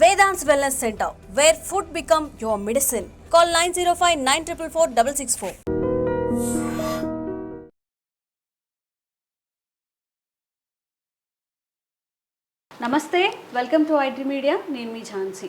Vedant wellness centre where food become your medicine call nine zero five nine triple four double six four నమస్తే welcome to IT media నేను మీ Jhansi.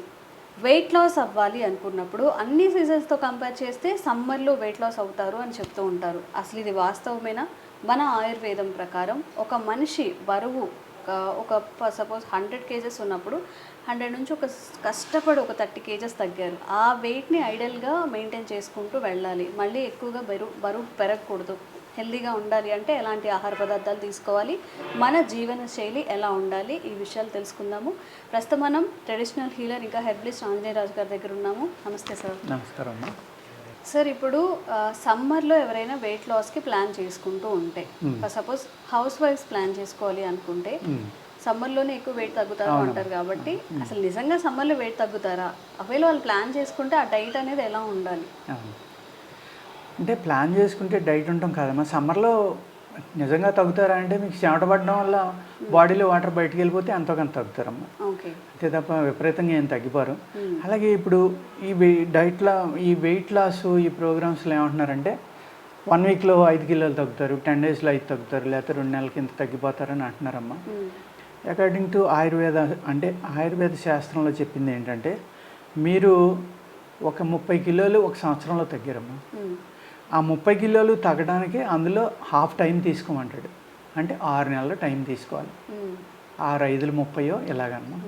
Weight loss అవ్వాలి అనుకున్నప్పుడు అన్ని సీజన్స్తో compare చేస్తే సమ్మర్లో weight loss అవుతారు అని చెప్తూ ఉంటారు. అసలు ఇది వాస్తవమేనా? మన ఆయుర్వేదం ప్రకారం ఒక మనిషి బరువు ఒక- సపోజ్ హండ్రెడ్ కేజెస్ ఉన్నప్పుడు హండ్రెడ్ నుంచి ఒక కష్టపడి ఒక థర్టీ కేజెస్ తగ్గారు. ఆ వెయిట్ని ఐడల్గా మెయింటైన్ చేసుకుంటూ వెళ్ళాలి. మళ్ళీ ఎక్కువగా బరువు బరువు పెరగకూడదు. హెల్దీగా ఉండాలి అంటే ఎలాంటి ఆహార పదార్థాలు తీసుకోవాలి? మన జీవన శైలి ఎలా ఉండాలి? ఈ విషయాలు తెలుసుకుందాము. ప్రస్తుతం మనం ట్రెడిషనల్ హీలర్ ఇంకా హెర్బలిస్ట్ ఆంజనేయరాజు గారి దగ్గర ఉన్నాము. నమస్తే సార్. నమస్కారం అమ్మా. సార్ ఇప్పుడు సమ్మర్లో ఎవరైనా వెయిట్ లాస్కి ప్లాన్ చేసుకుంటూ ఉంటే సపోజ్ హౌస్ వైఫ్స్ ప్లాన్ చేసుకోవాలి అనుకుంటే సమ్మర్లోనే ఎక్కువ వెయిట్ తగ్గుతారు అంటారు కాబట్టి అసలు నిజంగా సమ్మర్లో వెయిట్ తగ్గుతారా? ఒకవేళ వాళ్ళు ప్లాన్ చేసుకుంటే ఆ డైట్ అనేది ఎలా ఉండాలి. అంటే ప్లాన్ చేసుకుంటే డైట్ ఉంటాం కాదమ్మా. సమ్మర్లో నిజంగా తగ్గుతారా అంటే మీకు చెమట పడడం వల్ల బాడీలో వాటర్ బయటికి వెళ్ళిపోతే ఎంతో కొంత తగ్గుతారమ్మా. అంతే తప్ప విపరీతంగా ఏం తగ్గిపోరు. అలాగే ఇప్పుడు ఈ వెయి డైట్లో ఈ వెయిట్ లాస్ ఈ ప్రోగ్రామ్స్లో ఏమంటున్నారంటే వన్ వీక్లో ఐదు కిలోలు తగ్గుతారు టెన్ డేస్లో ఐదు తగ్గుతారు లేకపోతే రెండు నెలల కింద తగ్గిపోతారని అంటున్నారమ్మా. అకార్డింగ్ టు ఆయుర్వేద అంటే ఆయుర్వేద శాస్త్రంలో చెప్పింది ఏంటంటే మీరు ఒక ముప్పై కిలోలు ఒక సంవత్సరంలో తగ్గారమ్మా. ఆ ముప్పై కిలోలు తగ్గడానికి అందులో హాఫ్ టైం తీసుకోమంటాడు. అంటే ఆరు నెలల టైం తీసుకోవాలి. ఆరు ఐదులు ముప్పయో ఇలాగన్నమా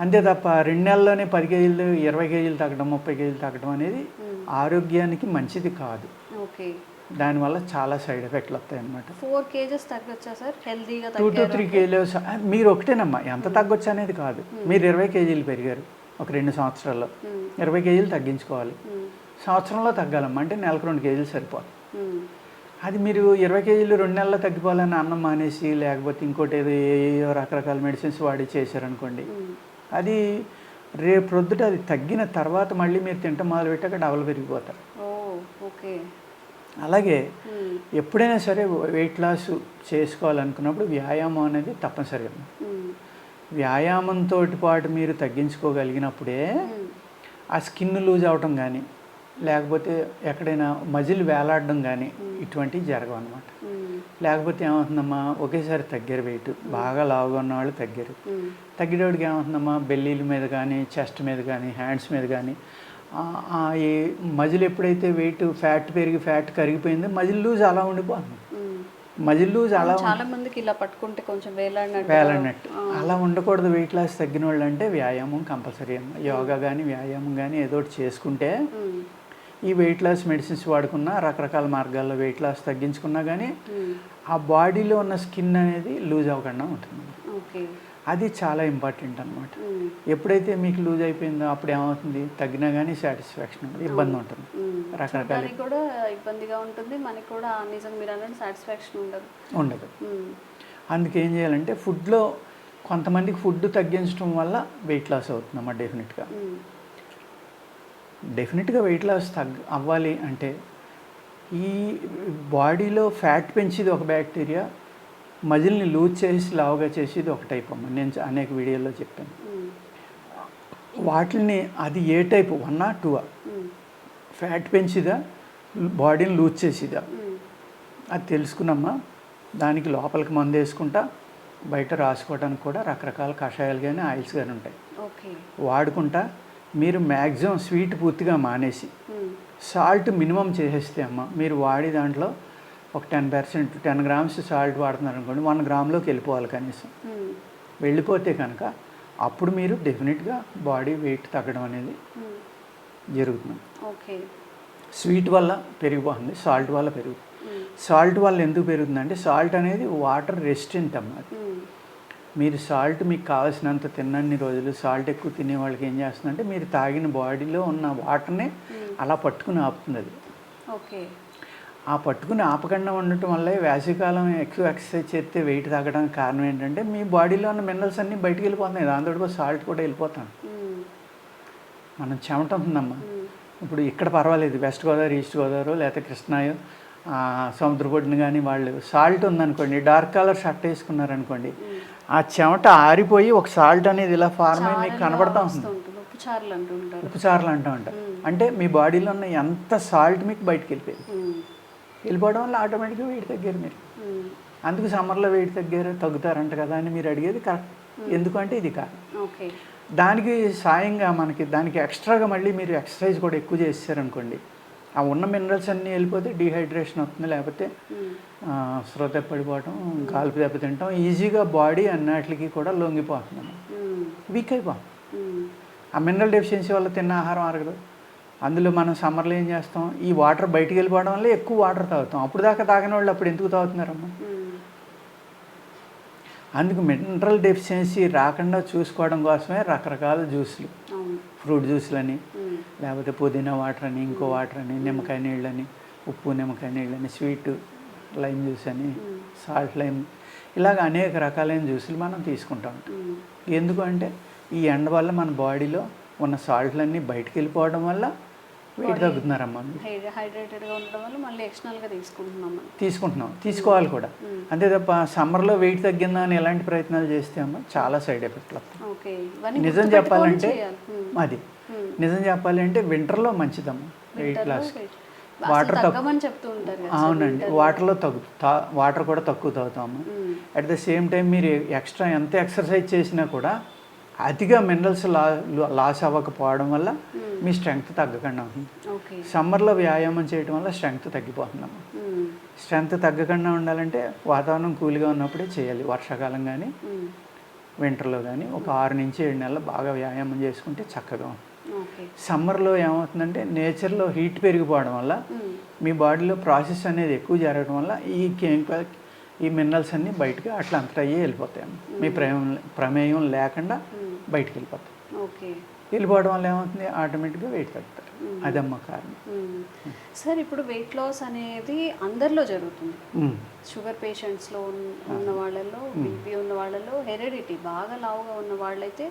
అంతే తప్ప రెండు నెలల్లోనే పది కేజీలు ఇరవై కేజీలు తగ్గడం ముప్పై కేజీలు తగ్గడం అనేది ఆరోగ్యానికి మంచిది కాదు. ఓకే. దానివల్ల చాలా సైడ్ ఎఫెక్ట్లు వస్తాయి అన్నమాట ఫోర్ కేజెస్ తగ్గొచ్చా సార్? హెల్దీగా టూ టు త్రీ కేజీస్ మీరు ఒకటేనమ్మా ఎంత తగ్గొచ్చు అనేది కాదు. మీరు ఇరవై కేజీలు పెరిగారు ఒక రెండు సంవత్సరాల్లో. ఇరవై కేజీలు తగ్గించుకోవాలి. సంవత్సరంలో తగ్గాలమ్మా అంటే నెలకు రెండు కేజీలు సరిపోదు. అది మీరు ఇరవై కేజీలు రెండు నెలల్లో తగ్గిపోవాలని అన్నం మానేసి లేకపోతే ఇంకోటి ఏదో ఏయో రకరకాల మెడిసిన్స్ వాడి చేశారనుకోండి. అది రేపు ప్రొద్దుట అది తగ్గిన తర్వాత మళ్ళీ మీరు తింటాం మొదలు పెట్టాక డబల్ పెరిగిపోతారు ఓకే అలాగే. ఎప్పుడైనా సరే వెయిట్ లాస్ చేసుకోవాలనుకున్నప్పుడు వ్యాయామం అనేది తప్పనిసరి. వ్యాయామంతో పాటు మీరు తగ్గించుకోగలిగినప్పుడే. ఆ స్కిన్ లూజ్ అవటం కానీ లేకపోతే ఎక్కడైనా మజిల్ వేలాడడం కానీ ఇటువంటివి జరగవు అనమాట. లేకపోతే ఏమవుతుందమ్మా ఒకేసారి తగ్గారు వెయిట్ బాగా లావుగా ఉన్న వాళ్ళు తగ్గారు మ్మ్. తగ్గేటోడికి ఏమవుతుందమ్మా బెల్లీల మీద కానీ చెస్ట్ మీద కానీ హ్యాండ్స్ మీద కానీ ఈ మజిల్ ఎప్పుడైతే వెయిట్ ఫ్యాట్ పెరిగి ఫ్యాట్ కరిగిపోయిందో మజిల్ లూజ్ అలా ఉండిపోతుంది. మజిల్ లూజ్ అలా చాలా మందికి ఇలా పట్టుకుంటే కొంచెం వేలాడినట్టు వేలన్నట్టు అలా ఉండకూడదు వెయిట్ లాస్ తగ్గిన వాళ్ళు అంటే వ్యాయామం కంపల్సరీ అమ్మ యోగా కానీ వ్యాయామం కానీ ఏదో ఒకటి చేసుకుంటే. ఈ వెయిట్ లాస్ మెడిసిన్స్ వాడుకున్నా రకరకాల మార్గాల్లో వెయిట్ లాస్ తగ్గించుకున్నా కానీ మ్మ్. ఆ బాడీలో ఉన్న స్కిన్ అనేది లూజ్ అవ్వకుండా ఉంటుంది ఓకే అది చాలా ఇంపార్టెంట్ అనమాట మ్మ్. ఎప్పుడైతే మీకు లూజ్ అయిపోయిందో అప్పుడు ఏమవుతుంది తగ్గినా కానీ సాటిస్ఫాక్షన్ ఇబ్బంది ఉంటుంది మ్మ్. రకరకాల కూడా ఇబ్బందిగా ఉంటుంది మనకి కూడా నిజంగా మీరు అన్నట్టు సాటిస్ఫాక్షన్ ఉండదు ఉండదు. అందుకే ఏం చేయాలంటే ఫుడ్లో కొంతమందికి ఫుడ్ తగ్గించడం వల్ల వెయిట్ లాస్ అవుతుందమ్మా డెఫినెట్గా మ్మ్. డెఫినెట్గా వెయిట్ లాస్ తగ్గ అవ్వాలి అంటే ఈ బాడీలో ఫ్యాట్ పెంచేది ఒక బ్యాక్టీరియా మజిల్ని లూజ్ చేసి లావుగా చేసేది ఒక టైప్ అమ్మ. నేను అనేక వీడియోల్లో చెప్పాను. వాటిని అది ఏ టైప్? వన్ ఆ టూ మ్మ్. ఫ్యాట్ పెంచిదా? బాడీని లూజ్ చేసేదా. అది తెలుసుకున్నమ్మా. దానికి లోపలికి మందు వేసుకుంటా బయట రాసుకోవడానికి కూడా రకరకాల కషాయాలు కానీ ఆయిల్స్ కానీ ఉంటాయి. వాడుకుంటా మీరు మ్యాక్సిమం స్వీట్ పూర్తిగా మానేసి. సాల్ట్ మినిమం చేసేస్తే అమ్మ మీరు వాడి దాంట్లో ఒక ten percent ten grams salt వాడుతున్నారు అనుకోండి వన్ గ్రామ్లోకి వెళ్ళిపోవాలి కనీసం. వెళ్ళిపోతే కనుక అప్పుడు మీరు డెఫినెట్గా బాడీ వెయిట్ తగ్గడం అనేది. జరుగుతుంది ఓకే స్వీట్ వల్ల పెరిగిపోతుంది సాల్ట్ వల్ల పెరుగుతుంది. సాల్ట్ వల్ల ఎందుకు పెరుగుతుందంటే సాల్ట్ అనేది వాటర్ రెసిస్టెంట్ అమ్మ అది. మీరు సాల్ట్ మీకు కావాల్సినంత తిన్నన్ని రోజులు సాల్ట్ ఎక్కువ తినే వాళ్ళకి ఏం చేస్తుందంటే మీరు తాగిన బాడీలో ఉన్న వాటర్ని అలా పట్టుకుని ఆపుతుంది అది. ఓకే. ఆ పట్టుకుని ఆపకుండా ఉండటం వల్ల వేసవికాలం ఎక్కువ ఎక్సర్సైజ్ చేస్తే వెయిట్ తగ్గడానికి కారణం ఏంటంటే మీ బాడీలో ఉన్న మినరల్స్ అన్నీ బయటికి వెళ్ళిపోతున్నాయి. దాంతో సాల్ట్ కూడా వెళ్ళిపోతాం. మ్మ్. మనం చెమట ఉంటుందమ్మా. మ్మ్. ఇప్పుడు ఇక్కడ పర్వాలేదు. వెస్ట్ గోదావరి ఈస్ట్ గోదావరి లేకపోతే కృష్ణాయో ఆ, సముద్ర పొడిని కానీ వాళ్ళు సాల్ట్ ఉందనుకోండి డార్క్ కలర్ షర్ట్ వేసుకున్నారనుకోండి ఆ చెమట ఆరిపోయి ఒక సాల్ట్ అనేది ఇలా ఫార్మ్ అయి మీకు కనబడతా ఉంటుంది ఉపచారాలు అంటూ ఉంటారు. అంటే మీ బాడీలో ఉన్న ఎంత సాల్ట్ మీకు బయటకు వెళ్ళిపోయింది? వెళ్ళిపోవడం వల్ల ఆటోమేటిక్గా వెయిట్ తగ్గారు మీరు. అందుకు సమ్మర్లో వెయిట్ తగ్గారు తగ్గుతారంట కదా అని మీరు అడిగేది కరెక్ట్. ఎందుకంటే ఇది కాదు. ఓకే. దానికి సాయంగా మనకి దానికి ఎక్స్ట్రాగా మళ్ళీ మీరు ఎక్సర్సైజ్ కూడా ఎక్కువ చేశారనుకోండి ఆ ఉన్న మినరల్స్ అన్నీ వెళ్ళిపోతే డీహైడ్రేషన్ అవుతుంది లేకపోతే శ్రోత పడిపోవటం కాలుపు దెబ్బతింటాం ఈజీగా బాడీ అన్నిటికి కూడా లొంగిపోతున్నాం వీక్ అయిపోం ఆ మినరల్ డెఫిషియన్సీ వల్ల తిన్న ఆహారం అరగదు అందులో మనం సమ్మర్లో ఏం చేస్తాం? ఈ వాటర్ బయటికి వెళ్ళిపోవడం వల్ల ఎక్కువ వాటర్ తాగుతాం. అప్పుడు దాకా తాగిన వాళ్ళు అప్పుడు ఎందుకు తాగుతున్నారమ్మా? అందుకు మినరల్ డెఫిషియన్సీ రాకుండా చూసుకోవడం కోసమే రకరకాల జ్యూస్లు ఫ్రూట్ జ్యూస్లని లేకపోతే పుదీనా వాటర్ అని ఇంకో వాటర్ అని నిమ్మకాయ నీళ్ళని ఉప్పు నిమ్మకాయ నీళ్ళని స్వీట్ లైమ్ జ్యూస్ అని సాల్ట్ లైమ్ ఇలాగ అనేక రకాలైన జ్యూసులు మనం తీసుకుంటా. ఉంటాం ఉమ్, ఎందుకు అంటే ఈ ఎండ వల్ల మన బాడీలో ఉన్న సాల్ట్లన్నీ బయటికి వెళ్ళిపోవడం వల్ల వెయిట్ తగ్గుతున్నారమ్మా హైడ్రేటెడ్గా ఉండడం వల్ల మళ్ళీ ఎక్స్టర్నల్గా తీసుకుంటున్నాం తీసుకుంటున్నాం. తీసుకోవాలి కూడా. అంతే తప్ప సమ్మర్లో వెయిట్ తగ్గిందా అని ఎలాంటి ప్రయత్నాలు చేస్తే అమ్మా చాలా సైడ్ ఎఫెక్ట్లు వస్తాయి. నిజం చెప్పాలంటే అది. నిజం చెప్పాలి అంటే వింటర్లో మంచిదమ్మా. వెయిట్ లాస్ వాటర్ అవునండి. వాటర్లో. తగ్గు. వాటర్ కూడా తక్కువ తాగుతాము? అట్ ద సేమ్ టైం మీరు ఎక్స్ట్రా ఎంత ఎక్సర్సైజ్ చేసినా కూడా అతిగా మినరల్స్ లా లాస్ అవ్వకపోవడం వల్ల మీ స్ట్రెంగ్త్ తగ్గకుండా ఓకే. సమ్మర్లో వ్యాయామం చేయడం వల్ల స్ట్రెంగ్త్ తగ్గిపోతుందమ్మా. స్ట్రెంగ్త్ తగ్గకుండా ఉండాలంటే వాతావరణం కూల్గా ఉన్నప్పుడే చేయాలి వర్షాకాలం కానీ వింటర్లో కానీ ఒక ఆరు నుంచి ఏడు నెలలు బాగా వ్యాయామం చేసుకుంటే చక్కగా ఉంటుంది. సమ్మర్లో ఏమవుతుందంటే నేచర్లో హీట్ పెరిగిపోవడం వల్ల మీ బాడీలో ప్రాసెస్ అనేది ఎక్కువ జరగడం వల్ల ఈ కెమికల్ ఈ మినరల్స్ అన్నీ బయటకు అట్లా అంతటా అయ్యే వెళ్ళిపోతాయి మీ ప్రమేయం ప్రమేయం లేకుండా బయటికి వెళ్ళిపోతాయి. ఓకే. వెళ్ళిపోవడం వల్ల ఏమవుతుంది? ఆటోమేటిక్గా వెయిట్ తగ్గుతారు. అదమ్మ కారణం. సార్ ఇప్పుడు వెయిట్ లాస్ అనేది అందరిలో జరుగుతుంది. షుగర్ పేషెంట్స్లో ఉన్న వాళ్ళలో బీపీ ఉన్న వాళ్ళలో హెరిడిటీ బాగా లావుగా ఉన్న వాళ్ళైతే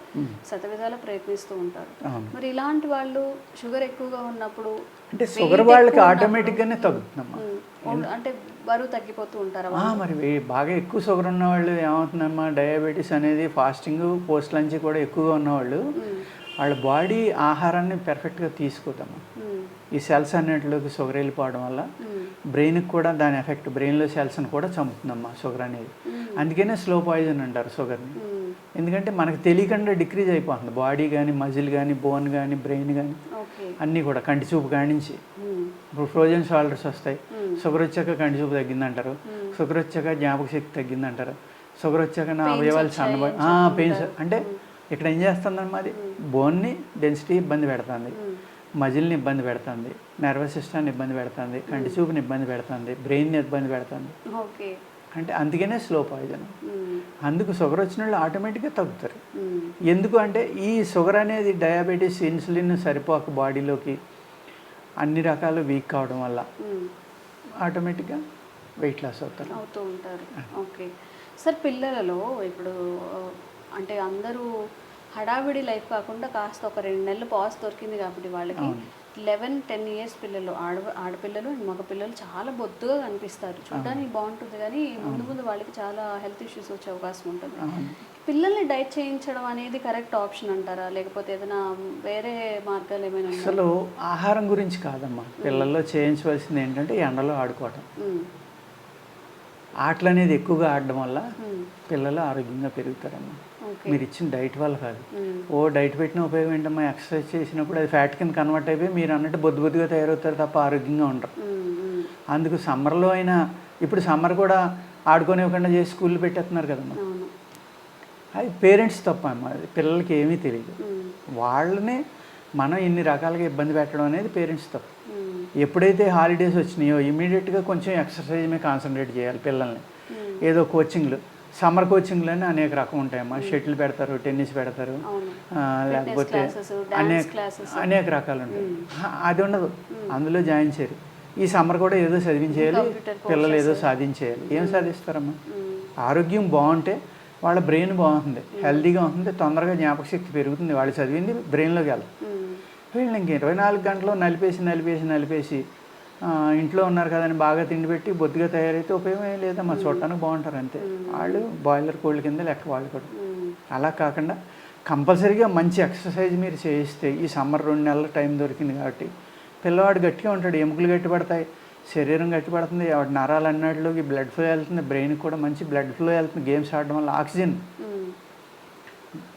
శతవిధాల ప్రయత్నిస్తూ ఉంటారు. మరి ఇలాంటి వాళ్ళు షుగర్ ఎక్కువగా ఉన్నప్పుడు అంటే షుగర్ వాళ్ళకి ఆటోమేటిక్గానే తగ్గుతుందమ్మా. అంటే బరువు తగ్గిపోతూ ఉంటారా మరి బాగా ఎక్కువ షుగర్ ఉన్న వాళ్ళు ఏమవుతుందమ్మా? డయాబెటీస్ అనేది ఫాస్టింగ్ పోస్ట్ లంచ్ కూడా ఎక్కువగా ఉన్నవాళ్ళు. వాళ్ళ బాడీ ఆహారాన్ని పెర్ఫెక్ట్గా తీసుకోదమ్మా ఉమ్, ఈ సెల్స్ అన్నిటిలోకి షుగర్ వెళ్ళిపోవడం వల్ల బ్రెయిన్కి కూడా దాని ఎఫెక్ట్ బ్రెయిన్లో సెల్స్ని కూడా చంపుతుందమ్మా షుగర్ అనేది. అందుకనే స్లో పాయిజన్ అంటారు షుగర్ని ఎందుకంటే మనకు తెలియకుండా డిక్రీజ్ అయిపోతుంది. బాడీ కానీ మజిల్ కానీ బోన్ కానీ బ్రెయిన్ కానీ అన్నీ కూడా కంటి చూపు కాడి నుంచి. ఉమ్, ఇప్పుడు ఫ్రోజన్ షోల్డర్స్ వస్తాయి. Hmm. షుగర్ వచ్చాక కంటి చూపు తగ్గిందంటారు. షుగర్ వచ్చాక జ్ఞాపక శక్తి తగ్గిందంటారు. షుగర్ వచ్చాక నా అవయవాలు సన్నబడి పెయిన్స్. అంటే ఇక్కడ ఏం చేస్తుందమ్మా అది బోన్ని డెన్సిటీ ఇబ్బంది పెడుతుంది. మజిల్ని ఇబ్బంది పెడుతుంది. నర్వస్ సిస్టాన్ని ఇబ్బంది పెడుతుంది. కంటి చూపుని ఇబ్బంది పెడుతుంది. బ్రెయిన్ని ఇబ్బంది పెడుతుంది. ఓకే. అంటే అందుకనే స్లో పాయిజన్ అందుకు షుగర్ వచ్చిన వాళ్ళు ఆటోమేటిక్గా తగ్గుతారు. ఎందుకు అంటే ఈ షుగర్ అనేది డయాబెటీస్ ఇన్సులిన్ సరిపోక బాడీలోకి అన్ని రకాలు వీక్ కావడం వల్ల. ఆటోమేటిక్గా వెయిట్ లాస్ అవుతారు. అవుతూ ఉంటారు. ఓకే. సార్ పిల్లలలో ఇప్పుడు అంటే అందరూ హడావిడి లైఫ్ కాకుండా కాస్త ఒక రెండు నెలలు పాస్ దొరికింది కాబట్టి వాళ్ళకి లెవెన్ టెన్ ఇయర్స్ పిల్లలు ఆడ ఆడపిల్లలు అండ్ మగ పిల్లలు చాలా బొద్దుగా కనిపిస్తారు. చూడడానికి బాగుంటుంది కానీ ముందు ముందు వాళ్ళకి చాలా హెల్త్ ఇష్యూస్ వచ్చే అవకాశం ఉంటుంది. పిల్లల్ని డైట్ చేయించడం అనేది కరెక్ట్ ఆప్షన్ అంటారా? లేకపోతే ఏదైనా వేరే మార్గాలు ఏమైనా? అసలు ఆహారం గురించి కాదమ్మా. పిల్లల్లో చేయించవలసింది ఏంటంటే ఎండలో ఆడుకోవటం. ఆటలు అనేది ఎక్కువగా ఆడడం వల్ల పిల్లలు ఆరోగ్యంగా పెరుగుతారమ్మా. మీరు ఇచ్చిన డైట్ వల్ల కాదు. ఓ డైట్ పెట్టిన ఉపయోగం ఏంటమ్మా? ఎక్సర్సైజ్ చేసినప్పుడు అది ఫ్యాట్ కింద కన్వర్ట్ అయిపోయి మీరు అన్నట్టు బొద్దు బొద్దుగా తయారవుతారు తప్ప ఆరోగ్యంగా ఉండరు. అందుకు సమ్మర్లో అయినా ఇప్పుడు సమ్మర్ కూడా ఆడుకోనివ్వకుండా చేసి స్కూల్ పెట్టేస్తున్నారు కదమ్మా. అది పేరెంట్స్ తప్ప అమ్మా అది పిల్లలకి ఏమీ తెలియదు వాళ్ళని మనం ఇన్ని రకాలుగా ఇబ్బంది పెట్టడం అనేది పేరెంట్స్ తప్పు. ఎప్పుడైతే హాలిడేస్ వచ్చినాయో ఇమీడియట్గా కొంచెం ఎక్సర్సైజ్ మీద కాన్సన్ట్రేట్ చేయాలి పిల్లల్ని. ఉమ్, ఏదో కోచింగ్లు సమ్మర్ కోచింగ్లోనే అనేక రకం ఉంటాయమ్మా షటిల్ పెడతారు టెన్నిస్ పెడతారు లేకపోతే అనేక. అనేక రకాలు ఉంటాయి ఆ, అది ఉండదు. అందులో జాయిన్ చేయరు ఈ సమ్మర్ కూడా ఏదో చదివించేయాలి. పిల్లలు ఏదో సాధించేయాలి. ఏం సాధిస్తారమ్మా? ఆరోగ్యం బాగుంటే వాళ్ళ బ్రెయిన్ బాగుంటుంది. హెల్తీగా ఉంటుంది తొందరగా జ్ఞాపక శక్తి పెరుగుతుంది. వాళ్ళు చదివింది బ్రెయిన్లోకి వెళ్ళదు ఉమ్, వీళ్ళని ఇంక ఇరవై నాలుగు గంటలు నలిపేసి నలిపేసి నలిపేసి ఇంట్లో ఉన్నారు కదని బాగా తిండి పెట్టి బొద్దుగా తయారైతే ఉపయోగం ఏం లేదమ్మా చూడటానికి బాగుంటారు అంతే. వాళ్ళు బాయిలర్ కోళ్ళ కింద లెక్క వాళ్ళు కూడా. అలా కాకుండా కంపల్సరీగా మంచి ఎక్సర్సైజ్ మీరు చేయిస్తే ఈ సమ్మర్ రెండు నెలల టైం దొరికింది కాబట్టి పిల్లవాడు గట్టిగా ఉంటాడు ఎముకలు గట్టి పడతాయి శరీరం గట్టి పడుతుంది వాడి నరాలు అన్నట్లోకి బ్లడ్ ఫ్లో వెళ్తుంది బ్రెయిన్ కూడా మంచి బ్లడ్ ఫ్లో వెళ్తుంది గేమ్స్ ఆడడం వల్ల ఆక్సిజన్.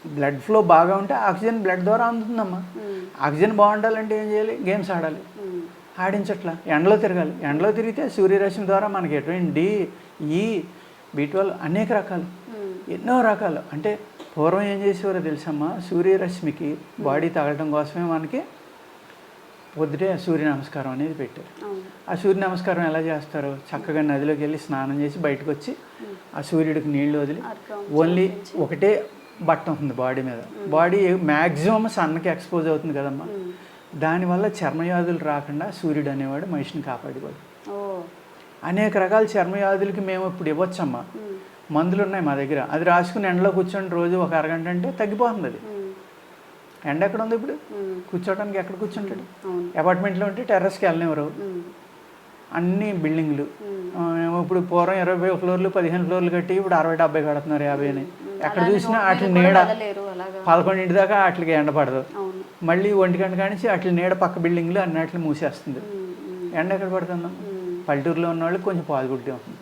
బ్లడ్ ఫ్లో బాగా ఉంటే ఆక్సిజన్ బ్లడ్ ద్వారా అందుతుందమ్మా. మ్మ్. ఆక్సిజన్ బాగుండాలంటే ఏం చేయాలి? గేమ్స్ ఆడాలి. ఆడించట్లా. ఎండలో తిరగాలి. ఎండలో తిరిగితే సూర్యరశ్మి ద్వారా మనకి ఎటువంటి డి ఈ బీ అనేక రకాలు. ఎన్నో రకాలు. అంటే పూర్వం ఏం చేసేవారో తెలుసమ్మా? సూర్యరశ్మికి బాడీ తగలటం కోసమే మనకి పొద్దుటే సూర్య నమస్కారం అనేది పెట్టారు. ఆ సూర్య నమస్కారం ఎలా చేస్తారు? చక్కగా నదిలోకి వెళ్ళి స్నానం చేసి బయటకు వచ్చి ఆ సూర్యుడికి నీళ్ళు వదిలి ఓన్లీ ఒకటే బట్ట ఉంటుంది బాడీ మీద. బాడీ మ్యాక్సిమం సన్కి ఎక్స్పోజ్ అవుతుంది కదమ్మా. మ్మ్. దానివల్ల చర్మవ్యాధులు రాకుండా సూర్యుడు అనేవాడు మనిషిని కాపాడేవాడు అనేక రకాల చర్మవ్యాధులకి మేము ఇప్పుడు ఇవ్వచ్చమ్మా. మ్మ్. మందులు ఉన్నాయి మా దగ్గర. అది రాసుకుని ఎండలో కూర్చొని రోజు ఒక అరగంట అంటే తగ్గిపోతుంది అది. ఎండ ఎక్కడ ఉంది ఇప్పుడు? మ్మ్. కూర్చోవడానికి ఎక్కడ కూర్చుంటాడు? అపార్ట్మెంట్లో ఉంటే టెర్రస్కి వెళ్ళనివ్వరు. అన్ని బిల్డింగ్లు ఇప్పుడు పూర్వం ఇరవై ఫ్లోర్లు పదిహేను ఫ్లోర్లు కట్టి ఇప్పుడు అరవై డెబ్బై కడుతున్నారు యాభై అని. ఎక్కడ చూసినా కూడా నీడ పదకొండింటి దాకా వాటికి ఎండ పడదు అవును మళ్ళీ ఒంటి గంట కానించి వాటి నీడ పక్క బిల్డింగ్లు అన్నిటిని మూసేస్తుంది మ్మ్. మ్మ్. ఎండ ఎక్కడ పడుతుందమ్మా మ్మ్. పల్లెటూరులో ఉన్న వాళ్ళకి కొంచెం పాజిబిలిటీ ఉంటుంది.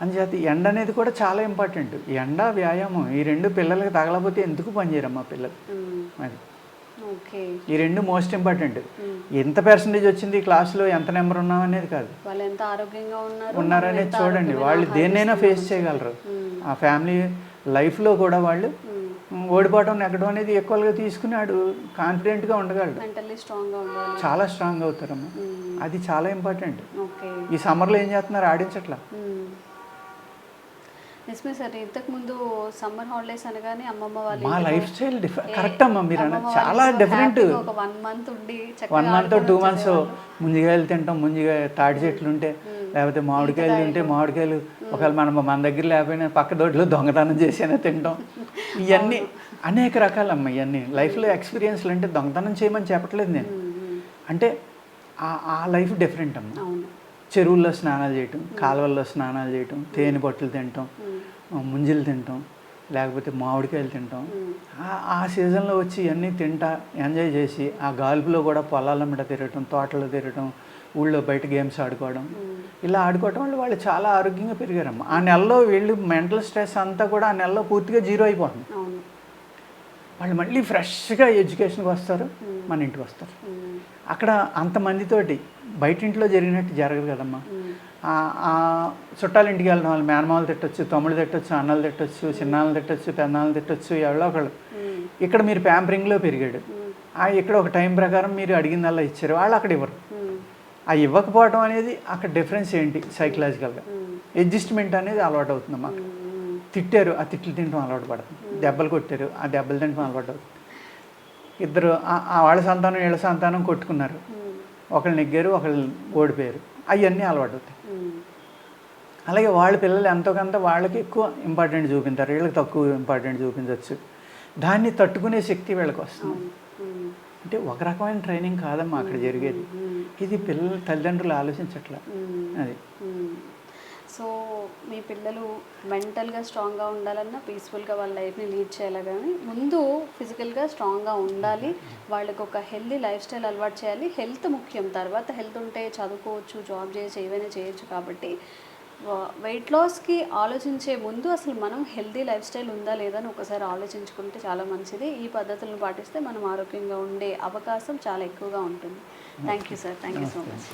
అందుచేత ఎండ అనేది కూడా చాలా ఇంపార్టెంట్ ఎండ వ్యాయామం ఈ రెండు పిల్లలకి తగలకపోతే ఎందుకు పనిచేయరమ్మా పిల్లలు. అది ఈ రెండు మోస్ట్ ఇంపార్టెంట్. ఎంత పర్సంటేజ్ వచ్చింది క్లాస్లో ఎంత నెంబర్ ఉన్నాం అనేది కాదు వాళ్ళు ఎంత ఆరోగ్యంగా ఉన్నారు ఉన్నారనేది చూడండి వాళ్ళు దేన్నైనా ఫేస్. చేయగలరు. ఆ ఫ్యామిలీ లైఫ్లో కూడా వాళ్ళు. ఉమ్, ఓడిపోవడం నెగ్గడం అనేది ఈక్వల్గా తీసుకుని ఆడు కాన్ఫిడెంట్గా ఉండగలడు. చాలా స్ట్రాంగ్ అవుతారమ్మా. మ్మ్. అది చాలా ఇంపార్టెంట్ ఈ సమ్మర్లో ఏం చేస్తున్నారు? ఆడించట్లా. నిజమే సార్ ఇంతకు ముందు సమ్మర్ హాలిడేస్ అనగానే అమ్మమ్మ వాళ్ళ మా లైఫ్ స్టైల్ కరెక్ట్ అమ్మా మీరు చాలా డిఫరెంట్ ఒక వన్ మంత్ ఉండి వన్ మంత్ టూ మంత్స్. ముంజికాయలు తింటాం. ముంజికాయ తాటి చెట్లు ఉంటే లేకపోతే మామిడికాయలు ఉంటే మామిడికాయలు ఒకవేళ మనం మన దగ్గర లేకపోయినా పక్క దొడ్లో దొంగతనం చేసినా తింటాం. ఇవన్నీ అనేక రకాలమ్మా ఇవన్నీ. లైఫ్లో ఎక్స్పీరియన్స్లు అంటే దొంగతనం చేయమని చెప్పట్లేదు నేను. అంటే ఆ- లైఫ్ డిఫరెంట్ అమ్మ. చెరువుల్లో స్నానాలు చేయటం కాలువల్లో స్నానాలు చేయటం తేనె పట్టులు తింటాం ముంజలు తింటాం లేకపోతే మామిడికాయలు తింటాం. ఆ సీజన్లో వచ్చి ఇవన్నీ తింటా ఎంజాయ్ చేసి ఆ గాల్పులో కూడా పొలాల మీద తిరగటం తోటలో తిరగటం ఊళ్ళో బయట గేమ్స్ ఆడుకోవడం. ఇలా ఆడుకోవటం వల్ల వాళ్ళు చాలా ఆరోగ్యంగా పెరిగారమ్మ. ఆ నెలలో వీళ్ళు మెంటల్ స్ట్రెస్ అంతా కూడా ఆ నెలలో పూర్తిగా జీరో అయిపోతుంది. వాళ్ళు మళ్ళీ ఫ్రెష్గా ఎడ్యుకేషన్కి వస్తారు మన ఇంటికి వస్తారు. అక్కడ అంతమందితోటి బయట ఇంట్లో జరిగినట్టు జరగదు కదమ్మా. చుట్టాల ఇంటికి వెళ్ళడం వాళ్ళు మేనమామలు తిట్టొచ్చు తమ్ముళ్ళు తిట్టొచ్చు అన్నలు తిట్టొచ్చు చిన్నాళ్ళు తిట్టొచ్చు పెన్నాళ్ళు తిట్టొచ్చు ఎవరో ఒకళ్ళు. ఇక్కడ మీరు ప్యాంపరింగ్లో పెరిగాడు. ఇక్కడ ఒక టైం ప్రకారం మీరు అడిగిందల్లా ఇచ్చారు వాళ్ళు అక్కడ ఇవ్వరు. ఆ ఇవ్వకపోవడం అనేది అక్కడ డిఫరెన్స్ ఏంటి సైకలాజికల్గా. అడ్జస్ట్మెంట్ అనేది అలవాటు అవుతుంది మాకు. మ్మ్. తిట్టారు ఆ తిట్లు తినడం అలవాటు పడుతుంది. దెబ్బలు కొట్టారు ఆ దెబ్బలు తినడం అలవాటు అవుతుంది. ఇద్దరు వాళ్ళ సంతానం వీళ్ళ సంతానం కొట్టుకున్నారు. ఒకళ్ళు నెగ్గారు ఒకళ్ళు ఓడిపోయారు. అవన్నీ అలవాటు అవుతాయి. అలాగే వాళ్ళ పిల్లలు ఎంతో కొంత వాళ్ళకి ఎక్కువ ఇంపార్టెంట్ చూపించారు. వీళ్ళకి తక్కువ ఇంపార్టెంట్ చూపించవచ్చు. దాన్ని తట్టుకునే శక్తి వీళ్ళకి వస్తుంది. అంటే ఒక రకమైన ట్రైనింగ్ కాదమ్మా అక్కడ జరిగేది. ఇది పిల్లల తల్లిదండ్రులు ఆలోచించట్లా. అది. సో మీ పిల్లలు మెంటల్గా స్ట్రాంగ్గా ఉండాలన్నా పీస్ఫుల్గా వాళ్ళ లైఫ్ని లీడ్ చేయాలి కానీ ముందు ఫిజికల్గా స్ట్రాంగ్గా ఉండాలి వాళ్ళకి ఒక హెల్దీ లైఫ్ స్టైల్ అలవాటు చేయాలి హెల్త్ ముఖ్యం తర్వాత హెల్త్ ఉంటే చదువుకోవచ్చు జాబ్ చేయొచ్చు ఏవైనా చేయొచ్చు కాబట్టి వెయిట్ లాస్కి ఆలోచించే ముందు అసలు మనం హెల్దీ లైఫ్ స్టైల్ ఉందా లేదా అని ఒకసారి ఆలోచించుకుంటే చాలా మంచిది. ఈ పద్ధతులను పాటిస్తే మనం ఆరోగ్యంగా ఉండే అవకాశం చాలా ఎక్కువగా ఉంటుంది. Thank you sir thank you so much